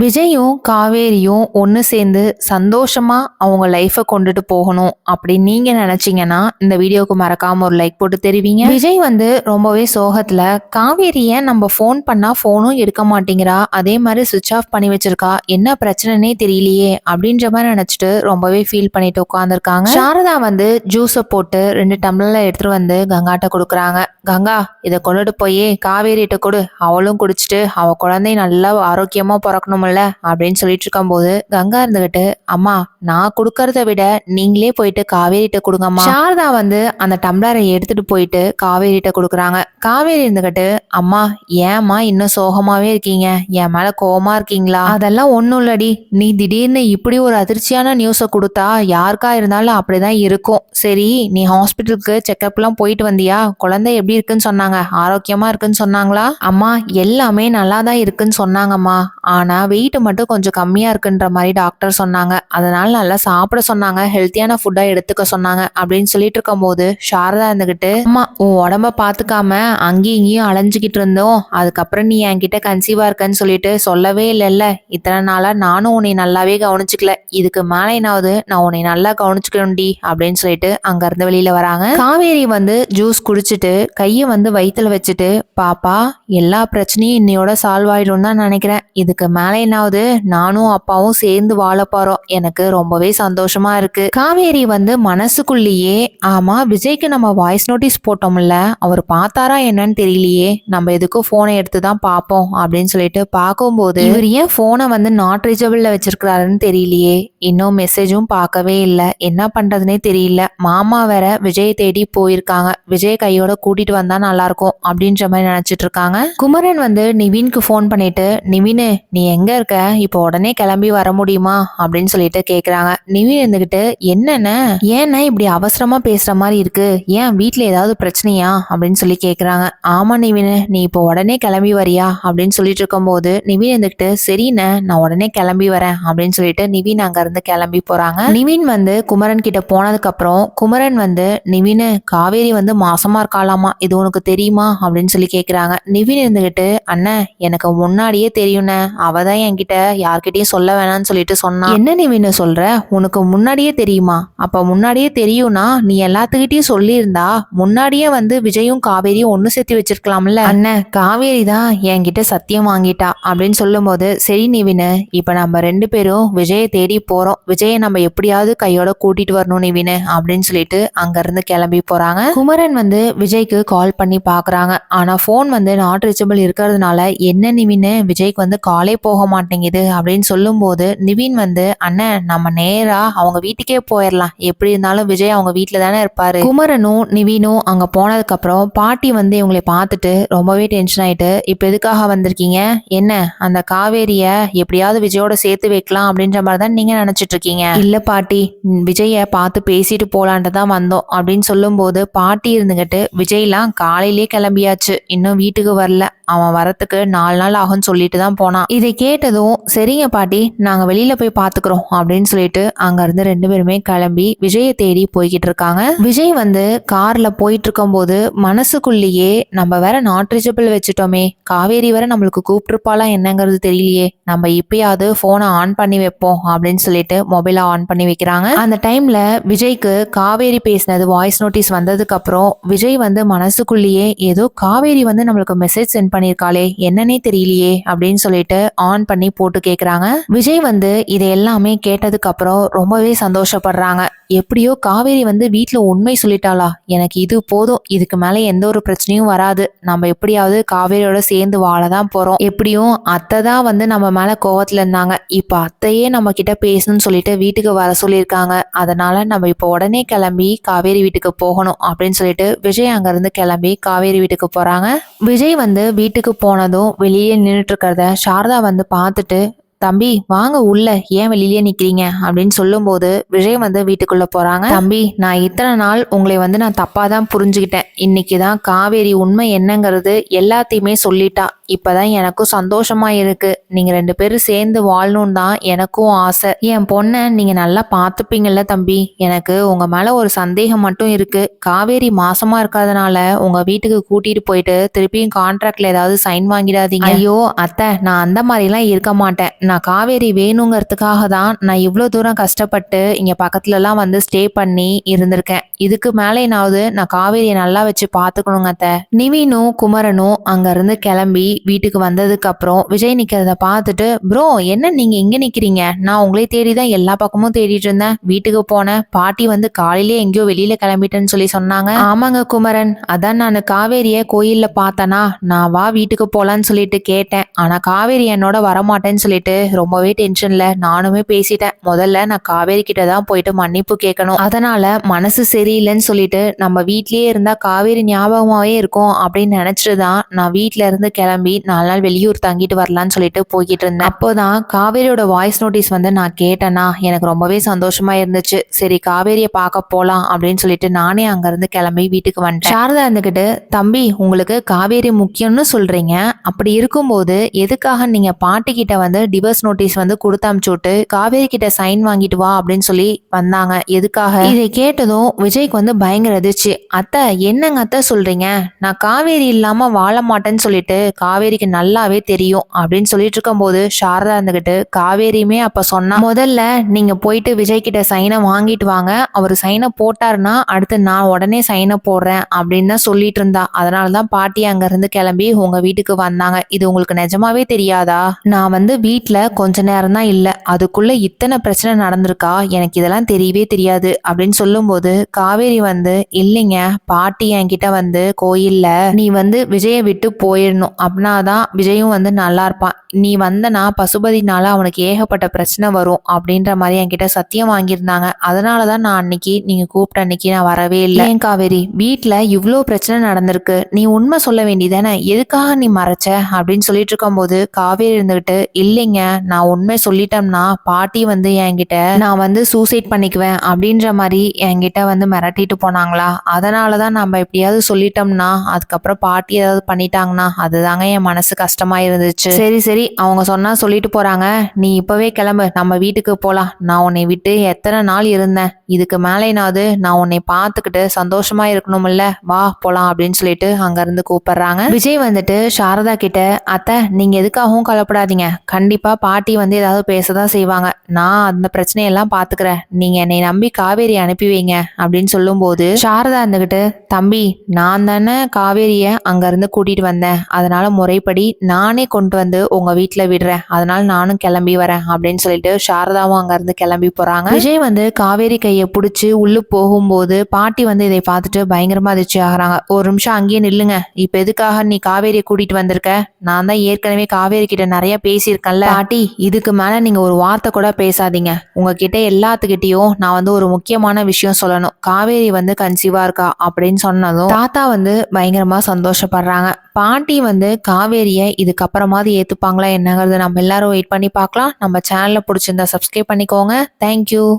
விஜயும் காவேரியும் ஒன்று சேர்ந்து சந்தோஷமா அவங்க லைஃப்பை கொண்டுட்டு போகணும் அப்படின்னு நீங்கள் நினச்சிங்கன்னா இந்த வீடியோவுக்கு மறக்காமல் ஒரு லைக் போட்டு தெரிவிங்க. விஜய் வந்து ரொம்பவே சோகத்தில் காவேரியை நம்ம ஃபோன் பண்ணால் ஃபோனும் எடுக்க மாட்டேங்கிறா. அதே மாதிரி சுவிச் ஆஃப் பண்ணி வச்சிருக்கா. என்ன பிரச்சனைனே தெரியலையே. அப்படின்ற மாதிரி நினச்சிட்டு ரொம்பவே ஃபீல் பண்ணிட்டு உட்காந்துருக்காங்க சாரதா வந்து ஜூஸை போட்டு ரெண்டு டம்ளரில் எடுத்துகிட்டு வந்து கங்காட்ட கொடுக்குறாங்க. கங்கா இதை கொண்டுட்டு போய். காவேரிட்ட கொடு. அவளும் குடிச்சிட்டு அவள் குழந்தை நல்லா ஆரோக்கியமாக பிறக்கணும்? பிறக்கணும்ல அப்படின்னு சொல்லிட்டு இருக்கும்போது கங்கா இருந்துகிட்டு அம்மா நான் கொடுக்கறத விட நீங்களே போயிட்டு காவேரிட்ட கொடுங்கம்மா. சாரதா வந்து அந்த டம்ளரை எடுத்துட்டு போயிட்டு காவேரிட்ட கொடுக்குறாங்க. காவேரி இருந்துகிட்டு அம்மா ஏம்மா இன்னும் சோகமாவே இருக்கீங்க? என் மேல கோவமா இருக்கீங்களா? அதெல்லாம் ஒன்றும் இல்லடி. நீ திடீர்னு இப்படி ஒரு அதிர்ச்சியான நியூஸை கொடுத்தா யாருக்கா இருந்தாலும் அப்படிதான் இருக்கும். சரி நீ ஹாஸ்பிட்டலுக்கு செக்கப்லாம் போயிட்டு வந்தியா? குழந்தை எப்படி இருக்குன்னு சொன்னாங்க. ஆரோக்கியமா இருக்குன்னு சொன்னாங்களா? அம்மா எல்லாமே நல்லா தான் இருக்குன்னு சொன்னாங்கம்மா. ஆனா வெயிட் மட்டும் கொஞ்சம் கம்மியா இருக்குன்ற மாதிரி டாக்டர் சொன்னாங்க. அதனால நல்லா சாப்பிட சொன்னாங்க. ஹெல்த்தியான ஃபுட்டா எடுத்துக்க சொன்னாங்க அப்படின்னு சொல்லிட்டு இருக்கும்போது சாரதா இருந்துகிட்டு அம்மா உன் உடம்ப பாத்துக்காம அங்கேயும் இங்கேயும் அலைஞ்சுக்கிட்டு இருந்தோம். அதுக்கப்புறம் நீ என்கிட்ட கன்சீவா இருக்கன்னு சொல்லிட்டு சொல்லவே இல்லைல்ல. இத்தனை நாளா நானும் உன்னை நல்லாவே கவனிச்சுக்கல. இதுக்கு மேல என்னாவது நான் உன்னை நல்லா கவனிச்சுக்கணும்டி அப்படின்னு சொல்லிட்டு அங்க இருந்து வெளியில வராங்க. காவேரி வந்து ஜூஸ் குடிச்சிட்டு கையை வந்து வயிற்றுல வச்சுட்டு பாப்பா எல்லா பிரச்சனையும் இன்னையோட சால்வ் ஆயிடும் தான் நினைக்கிறேன். இதுக்கு மேலே என்னாவது நானும் அப்பாவும் சேர்ந்து வாழ போறோம். எனக்கு ரொம்பவே சந்தோஷமா இருக்கு. காவேரி வந்து மனசுக்குள்ளேயே ஆமா விஜய்க்கு நம்ம வாய்ஸ் நோட்டீஸ் போட்டோம்ல அவர் பார்த்தாரா என்னன்னு தெரியலையே. நம்ம எதுக்கும் போனை எடுத்து தான் பார்ப்போம் அப்படின்னு சொல்லிட்டு பார்க்கும்போது இவர் ஏன் போனை வந்து நாட் ரீச்சபிள்ல வச்சிருக்கிறாருன்னு தெரியலையே. இன்னும் மெசேஜும் பார்க்கவே இல்லை. என்ன பண்றதுனே தெரியல. மாமா வேற விஜய் தேடி போயிருக்காங்க. விஜய் கையோட கூட்டிட்டு வந்தா நல்லா இருக்கும் அப்படின்ற மாதிரி நினைச்சிட்டு இருக்காங்க. குமரன் வந்து நிவின்க்கு ஃபோன் பண்ணிட்டு நிவின் நீ எங்க இருக்க? இப்போ உடனே கிளம்பி வர முடியுமா? அப்படின்னு சொல்லிட்டு கேட்குறாங்க நிவின் இருந்துகிட்டு என்னென்ன? ஏன்னா இப்படி அவசரமாக பேசுகிற மாதிரி இருக்கு. ஏன் வீட்டில் ஏதாவது பிரச்சனையா? அப்படின்னு சொல்லி கேட்குறாங்க ஆமாம் நிவின் நீ இப்போ உடனே கிளம்பி வரியா? அப்படின்னு சொல்லிட்டு இருக்கும்போது நிவின் இருந்துகிட்டு சரிண்ணே நான் உடனே கிளம்பி வரேன். அப்படின்னு சொல்லிட்டு நிவின் அங்கேருந்து கிளம்பி போகிறாங்க நிவின் வந்து குமரன் கிட்ட போனதுக்கப்புறம் குமரன் வந்து நிவின் காவேரி வந்து மாசமாக இருக்காளாமா? இது உனக்கு தெரியுமா? அப்படின்னு சொல்லி கேட்குறாங்க நிவின் இருந்துகிட்டு அண்ணன் எனக்கு முன்னாடியே தெரியும்ண்ணே. அவ தான் என்கிட்ட யார்கிட்டயும் சொல்ல வேணாம்னு சொல்லிட்டு சொன்னா என்ன நிவின் சொல்ற? உனக்கு முன்னாடியே தெரியுமா? அப்ப முன்னாடியே தெரியும்னா நீ எல்லாத்துக்கிட்டையும் சொல்லியிருந்தா முன்னாடியே வந்து விஜயும் காவேரியும் ஒண்ணு சேர்த்து வச்சிருக்கலாம்ல. அண்ணன் காவேரி தான் என்கிட்ட சத்தியம் வாங்கிட்டா அப்படின்னு சொல்லும்போது சரி நிவின் இப்ப நம்ம ரெண்டு பேரும் விஜயை தேடி போறோம். விஜயை நம்ம எப்படியாவது கையோட கூட்டிட்டு வரணும் நிவின் அப்படின்னு சொல்லிட்டு அங்க இருந்து கிளம்பி போறாங்க. குமரன் வந்து விஜய்க்கு கால் பண்ணி பாக்குறாங்க. ஆனா ஃபோன் வந்து நாட் ரீச்சபிள் இருக்கிறதுனால என்ன நிவின் விஜய்க்கு வந்து காலே போக மாட்டேங்குது அப்படின்னு சொல்லும்போது நிவின் வந்து அண்ணன் நம்ம நேராக அவங்க வீட்டுக்கே போயிடலாம் எப்படி இருந்தாலும் விஜய் அவங்க வீட்டில் தானே இருப்பாரு. குமரனும் நிவினும் அங்கே போனதுக்கப்புறம் பாட்டி வந்து இவங்களை பார்த்துட்டு ரொம்பவே டென்ஷன் ஆகிட்டு இப்போ எதுக்காக வந்திருக்கீங்க? என்ன அந்த காவேரியை எப்படியாவது விஜயோட சேர்த்து வைக்கலாம்? அப்படின்ற மாதிரி தான் நீங்கள் நினச்சிட்டு இருக்கீங்க. இல்லை பாட்டி விஜயை பார்த்து பேசிட்டு போகலான்ட்டு தான் வந்தோம். அப்படின்னு சொல்லும்போது பாட்டி இருந்துகிட்டு விஜய்லாம் காலையிலேயே கிளம்பியாச்சு. இன்னும் வீட்டுக்கு வரல. அவன் வரத்துக்கு நாலு நாள் ஆகும்னு சொல்லிட்டு தான் போனான். இதை கேட்டதும் சரிங்க பாட்டி நாங்க வெளியில போய் பாத்துக்கிறோம் அப்படின்னு சொல்லிட்டு அங்க இருந்து ரெண்டு பேருமே கிளம்பி விஜயை தேடி போய்கிட்டு இருக்காங்க. விஜய் வந்து கார்ல போயிட்டு இருக்கும்போது மனசுக்குள்ளேயே நம்ம வேற நாட் ரீச்சபிள் வச்சுட்டோமே காவேரி வேற நம்மளுக்கு கூப்பிட்டுருப்பாளா என்னங்கிறது தெரியலையே நம்ம இப்பயாவது போனை ஆன் பண்ணி வைப்போம் அப்படின்னு சொல்லிட்டு மொபைலை ஆன் பண்ணி வைக்கிறாங்க. அந்த டைம்ல விஜய்க்கு காவேரி பேசினது வாய்ஸ் நோட்டீஸ் வந்ததுக்கு அப்புறம் விஜய் வந்து மனசுக்குள்ளேயே ஏதோ காவேரி வந்து நம்மளுக்கு மெசேஜ் சென்ட் பண்ணி பண்ணியிருக்காளே என்னன்னே தெரியலையே அப்படின்னு சொல்லிட்டு ஆன் பண்ணி போட்டு கேட்குறாங்க விஜய் வந்து இதை எல்லாமே கேட்டதுக்கு அப்புறம் ரொம்பவே சந்தோஷப்படுறாங்க. எப்படியோ காவேரி வந்து வீட்டில் உண்மை சொல்லிட்டாளா? எனக்கு இது போதும். இதுக்கு மேலே எந்த ஒரு பிரச்சனையும் வராது. நம்ம எப்படியாவது காவேரியோட சேர்ந்து வாழ தான் போகிறோம் எப்படியும் அத்தை தான் வந்து நம்ம மேலே கோவத்தில் இருந்தாங்க. இப்போ அத்தையே நம்ம கிட்ட பேசணும்னு சொல்லிட்டு வீட்டுக்கு வர சொல்லியிருக்காங்க. அதனால நம்ம இப்போ உடனே கிளம்பி காவேரி வீட்டுக்கு போகணும் அப்படின்னு சொல்லிட்டு விஜய் அங்கேருந்து கிளம்பி காவேரி வீட்டுக்கு போகிறாங்க விஜய் வந்து வீட்டுக்கு போனதும் வெளியே நின்றுட்டு இருக்கிறத சாரதா வந்து பார்த்துட்டு தம்பி வாங்க உள்ள ஏன் வெளியிலே நிக்கிறீங்க? அப்படின்னு சொல்லும்போது விஜய் வந்து வீட்டுக்குள்ள போறாங்க. தம்பி நான் இத்தனை நாள் உங்களை வந்து நான் தப்பா தான் புரிஞ்சுக்கிட்டேன். இன்னைக்கு தான் காவேரி உண்மை என்னங்கிறது எல்லாத்தையுமே சொல்லிட்டா. இப்பதான் எனக்கும் சந்தோஷமா இருக்கு. நீங்க ரெண்டு பேரும் சேர்ந்து வாழணும்னு தான் எனக்கும் ஆசை. என் பொண்ணை நீங்க நல்லா பாத்துப்பீங்கல்ல தம்பி. எனக்கு உங்க மேல ஒரு சந்தேகம் மட்டும் இருக்கு. காவேரி மாசமா இருக்கிறதுனால உங்க வீட்டுக்கு கூட்டிட்டு போயிட்டு திருப்பியும் கான்ட்ராக்ட்ல ஏதாவது சைன் வாங்கிடாதீங்க. ஐயோ அத்தை நான் அந்த மாதிரிலாம் இருக்க மாட்டேன். நான் காவேரி வேணுங்கிறதுக்காக தான் நான் இவ்வளோ தூரம் கஷ்டப்பட்டு இங்கே பக்கத்துலலாம் வந்து ஸ்டே பண்ணி இருந்திருக்கேன். இதுக்கு மேலேனாவது நான் காவேரியை நல்லா வச்சு பார்த்துக்கணுங்க அத்தை. நிவினும் குமரனும் அங்கேருந்து கிளம்பி வீட்டுக்கு வந்ததுக்கப்புறம் விஜய் நிற்கிறத பார்த்துட்டு ப்ரோ என்ன நீங்கள் இங்கே நிற்கிறீங்க நான் உங்களே தேடி தான் எல்லா பக்கமும் தேடிட்டு இருந்தேன். வீட்டுக்கு போனேன். பாட்டி வந்து காலையிலே எங்கேயோ வெளியில் கிளம்பிட்டேன்னு சொல்லி சொன்னாங்க. ஆமாங்க குமரன். அதான் நான் காவேரியை கோயிலில் பார்த்தேனா நான் வா வீட்டுக்கு போகலான்னு சொல்லிட்டு கேட்டேன். ஆனால் காவேரி என்னோட வரமாட்டேன்னு சொல்லிட்டு ரொம்பவே டென்ஷனில் நானுமே பேசிட்டேன். முதல்ல நான் காவேரி கிட்ட தான் போயிட்டு மன்னிப்பு கேட்கணும். அதனால மனசு சரியில்லைன்னு சொல்லிட்டு நம்ம வீட்லயே இருந்தா காவேரி ஞாபகமாவே இருக்கும் அப்படின்னு நினைச்சிட்டு தான் நான் வீட்ல இருந்து கிளம்பி நாலு நாள் வெளியூர் தங்கிட்டு வரலான்னு சொல்லிட்டு போய்கிட்டு இருந்தேன். அப்போதான் காவேரியோட வாய்ஸ் நோட்டீஸ் வந்து நான் கேட்டேன்னா எனக்கு ரொம்பவே சந்தோஷமா இருந்துச்சு. சரி காவேரியை பார்க்க போலாம் அப்படின்னு சொல்லிட்டு நானே அங்க இருந்து கிளம்பி வீட்டுக்கு வந்துட்டேன். சாரதா இருந்துகிட்டு தம்பி உங்களுக்கு காவேரி முக்கியம்னு சொல்றீங்க. அப்படி இருக்கும்போது எதுக்காக நீங்க பாட்டிக்கிட்ட வந்து டிவர்ஸ் நோட்டீஸ் வந்து கொடுத்து அனுப்பிச்சு விட்டு காவேரி கிட்ட சைன் வாங்கிட்டு வா அப்படின்னு சொல்லி வந்தாங்க. எதுக்காக? இதை கேட்டதும் விஜய்க்கு வந்து பயங்கர அதிர்ச்சி. அத்தை என்னங்க அத்தை சொல்றீங்க? நான் காவேரி இல்லாம வாழ மாட்டேன்னு சொல்லிட்டு காவேரிக்கு நல்லாவே தெரியும் அப்படின்னு சொல்லிட்டு இருக்கும்போது சாரதா இருந்துகிட்டு காவேரியுமே அப்ப சொன்னா முதல்ல நீங்க போயிட்டு விஜய் கிட்ட சைனை வாங்கிட்டு வாங்க. அவர் சைனை போட்டாருன்னா அடுத்து நான் உடனே சைனை போடுறேன் அப்படின்னு தான் சொல்லிட்டு இருந்தா. அதனால தான் பாட்டி அங்க இருந்து கிளம்பி உங்க வீட்டுக்கு வந்தாங்க. இது உங்களுக்கு நிஜமாவே தெரியாதா? நான் வந்து வீட்டில் கொஞ்ச நேரம் தான் இல்லை. அதுக்குள்ளே இத்தனை பிரச்சனை நடந்திருக்கா? எனக்கு இதெல்லாம் தெரியவே தெரியாது. அப்படின்னு சொல்லும்போது காவேரி வந்து இல்லைங்க பாட்டி என்கிட்ட வந்து கோயிலில் நீ வந்து விஜயை விட்டு போயிடணும். அப்படின்னாதான் விஜயும் வந்து நல்லா இருப்பான். நீ வந்தனா பசுபதினால அவனுக்கு ஏகப்பட்ட பிரச்சனை வரும். அப்படின்ற மாதிரி என்கிட்ட சத்தியம் வாங்கியிருந்தாங்க. அதனால தான் நான் அன்னைக்கு நீங்கள் கூப்பிட்ட அன்னைக்கு நான் வரவே இல்லை. ஏன் காவேரி? வீட்டில் இவ்வளோ பிரச்சனை நடந்திருக்கு. நீ உண்மை சொல்ல வேண்டியதானே எதுக்காக நீ மறைச்ச? அப்படின்னு சொல்லிட்டு இருக்கும்போது காவேரி இருந்துகிட்டு இல்லைங்க நான் உண்மை சொல்லிட்டோம்னா பாட்டி வந்து என்கிட்ட நான் வந்து சூசைட் பண்ணிக்குவேன் அப்படின்ற மாதிரி என்கிட்ட வந்து மிரட்டிட்டு போனாங்களா? அதனால தான் நம்ம எப்படியாவது சொல்லிட்டோம்னா அதுக்கப்புறம் பாட்டி ஏதாவது பண்ணிட்டாங்கன்னா அதுதாங்க என் மனசு கஷ்டமா இருந்துச்சு. சரி சரி அவங்க சொன்னா சொல்லிட்டு போறாங்க. நீ இப்பவே கிளம்பு. நம்ம வீட்டுக்கு போலாம். நான் உன்னை விட்டு எத்தனை நாள் இருந்தேன்? இதுக்கு மேலேனாவது நான் உன்னை பார்த்துக்கிட்டு சந்தோஷமா இருக்கணும்ல வா போலாம் அப்படின்னு சொல்லிட்டு அங்கேருந்து கூப்பிடுறாங்க. விஜய் வந்துட்டு சாரதா கிட்ட அத்தை நீங்க எதுக்காகவும் கவலைப்படாதீங்க. கண்டிப்பா பாட்டி வந்து ஏதாவது பேசதான் செய்வாங்க. நான் அந்த பிரச்சனையெல்லாம் பாத்துக்கிறேன். நீங்க என்னை நம்பி காவேரி அனுப்பி வைங்க அப்படின்னு சொல்லும்போது சாரதா இருந்துகிட்டு தம்பி நான் தானே காவேரிய அங்கேருந்து கூட்டிட்டு வந்தேன். அதனால முறைப்படி நானே கொண்டு வந்து உங்க வீட்டுல விடுறேன். அதனால நானும் கிளம்பி வரேன் அப்படின்னு சொல்லிட்டு சாரதாவும் அங்கேருந்து கிளம்பி போறாங்க. விஜய் வந்து காவேரி கையை பிடிச்சி உள்ளு போகும்போது பாட்டி வந்து இதை பார்த்துட்டு பயங்கரமா அதிர்ச்சி ஆகுறாங்க. ஒரு நிமிஷம் அங்கேயே நில்லுங்க. இப்ப எதுக்காக நீ காவேரியை கூட்டிட்டு வந்திருக்க? நான் தான் ஏற்கனவே காவேரி கிட்ட நிறைய பேசியிருக்கேன்ல. பாட்டி இதுக்கு மேல நீங்க ஒரு வார்த்தை கூட பேசாதீங்க. உங்ககிட்ட எல்லாத்துக்கிட்டையும் நான் வந்து ஒரு முக்கியமான விஷயம் சொல்லணும். காவேரி வந்து கன்சீவா இருக்கா அப்படின்னு சொன்னதும் தாத்தா வந்து பயங்கரமா சந்தோஷப்படுறாங்க. பாட்டி வந்து காவேரியை இதுக்கப்புறமாவது ஏத்துப்பாங்களா என்னங்கிறது நம்ம எல்லாரும் வெயிட் பண்ணி பார்க்கலாம். நம்ம சேனல்ல பிடிச்சிருந்தா சப்ஸ்கிரைப் பண்ணிக்கோங்க. தேங்க்யூ